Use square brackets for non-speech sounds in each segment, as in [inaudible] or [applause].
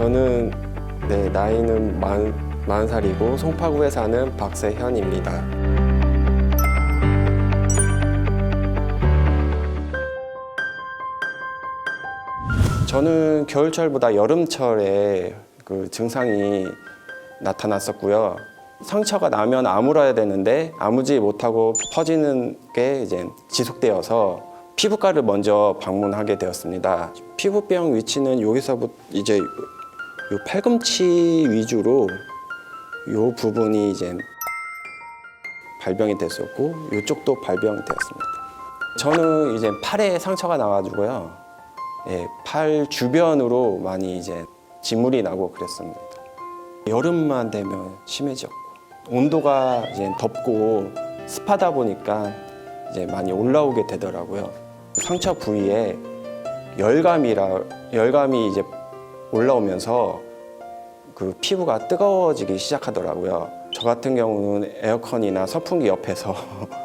저는 네, 나이는 만, 만 살이고 송파구에 사는 박세현입니다. 저는 겨울철보다 여름철에 그 증상이 나타났었고요. 상처가 나면 아물어야 되는데 아무지 못하고 퍼지는 게 이제 지속되어서 피부과를 먼저 방문하게 되었습니다. 피부병 위치는 여기서부터 이제 요 팔꿈치 위주로 요 부분이 이제 발병이 됐었고 이쪽도 발병이 되었습니다. 저는 이제 팔에 상처가 나가지고요. 예, 팔 주변으로 많이 이제 진물이 나고 그랬습니다. 여름만 되면 심해졌고 온도가 이제 덥고 습하다 보니까 이제 많이 올라오게 되더라고요. 상처 부위에 열감이라 열감이 이제 올라오면서 그 피부가 뜨거워지기 시작하더라고요. 저 같은 경우는 에어컨이나 선풍기 옆에서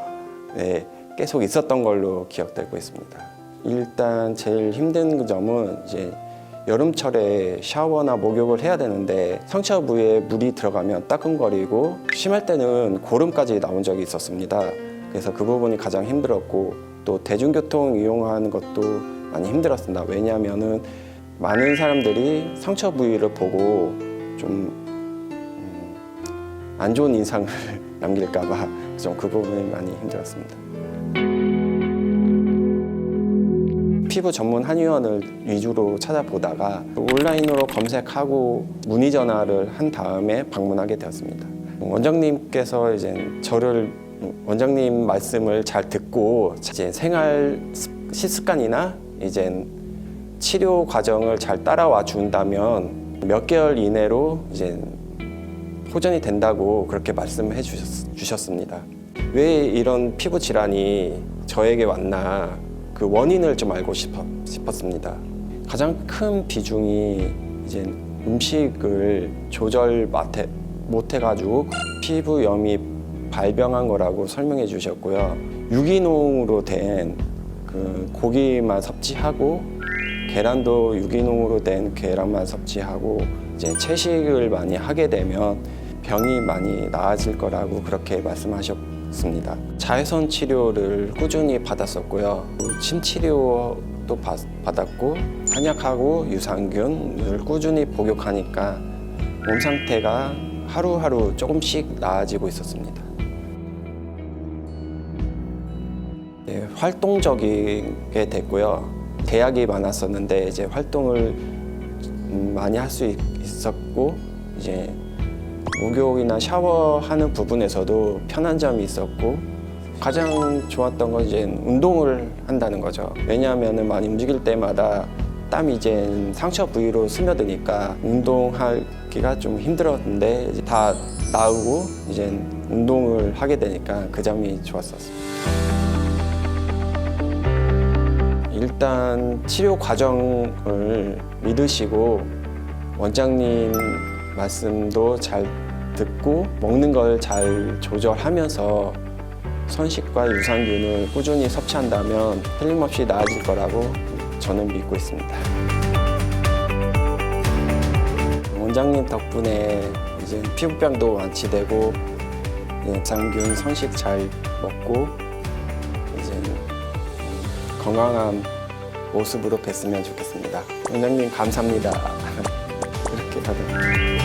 [laughs] 네, 계속 있었던 걸로 기억되고 있습니다. 일단 제일 힘든 점은 이제 여름철에 샤워나 목욕을 해야 되는데 상처 부위에 물이 들어가면 따끔거리고 심할 때는 고름까지 나온 적이 있었습니다. 그래서 그 부분이 가장 힘들었고 또 대중교통 이용하는 것도 많이 힘들었습니다. 왜냐하면은 많은 사람들이 상처 부위를 보고 좀 안 좋은 인상을 [laughs] 남길까봐 좀 그 부분이 많이 힘들었습니다. 피부 전문 한의원을 위주로 찾아보다가 온라인으로 검색하고 문의 전화를 한 다음에 방문하게 되었습니다. 원장님께서 이제 저를 원장님 말씀을 잘 듣고 이제 생활 습- 식습관이나 이제 치료 과정을 잘 따라와 준다면 몇 개월 이내로 이제 호전이 된다고 그렇게 말씀해 주셨, 주셨습니다. 왜 이런 피부 질환이 저에게 왔나 그 원인을 좀 알고 싶었, 싶었습니다. 가장 큰 비중이 이제 음식을 조절 못해, 못해가지고 피부염이 발병한 거라고 설명해 주셨고요. 유기농으로 된 그 고기만 섭취하고 계란도 유기농으로 된 계란만 섭취하고 이제 채식을 많이 하게 되면 병이 많이 나아질 거라고 그렇게 말씀하셨습니다. 자외선 치료를 꾸준히 받았었고요. 침 치료도 받, 받았고 한약하고 유산균을 꾸준히 복용하니까 몸 상태가 하루하루 조금씩 나아지고 있었습니다. 네, 활동적이게 됐고요. 대학이 많았었는데 이제 활동을 음, 많이 할 수 있었고 이제 목욕이나 샤워하는 부분에서도 편한 점이 있었고 가장 좋았던 건 이제 운동을 한다는 거죠. 왜냐하면 많이 움직일 때마다 땀이 이제 상처 부위로 스며드니까 운동하기가 좀 힘들었는데 이제 다 나으고 이제 운동을 하게 되니까 그 점이 좋았었어요. 일단 치료 과정을 믿으시고 원장님 말씀도 잘 듣고 먹는 걸 잘 조절하면서 선식과 유산균을 꾸준히 섭취한다면 틀림없이 나아질 거라고 저는 믿고 있습니다. 원장님 덕분에 이제 피부병도 완치되고 유산균 선식 잘 먹고 건강한 모습으로 뵀으면 좋겠습니다. 원장님 감사합니다. [laughs] 이렇게 하다.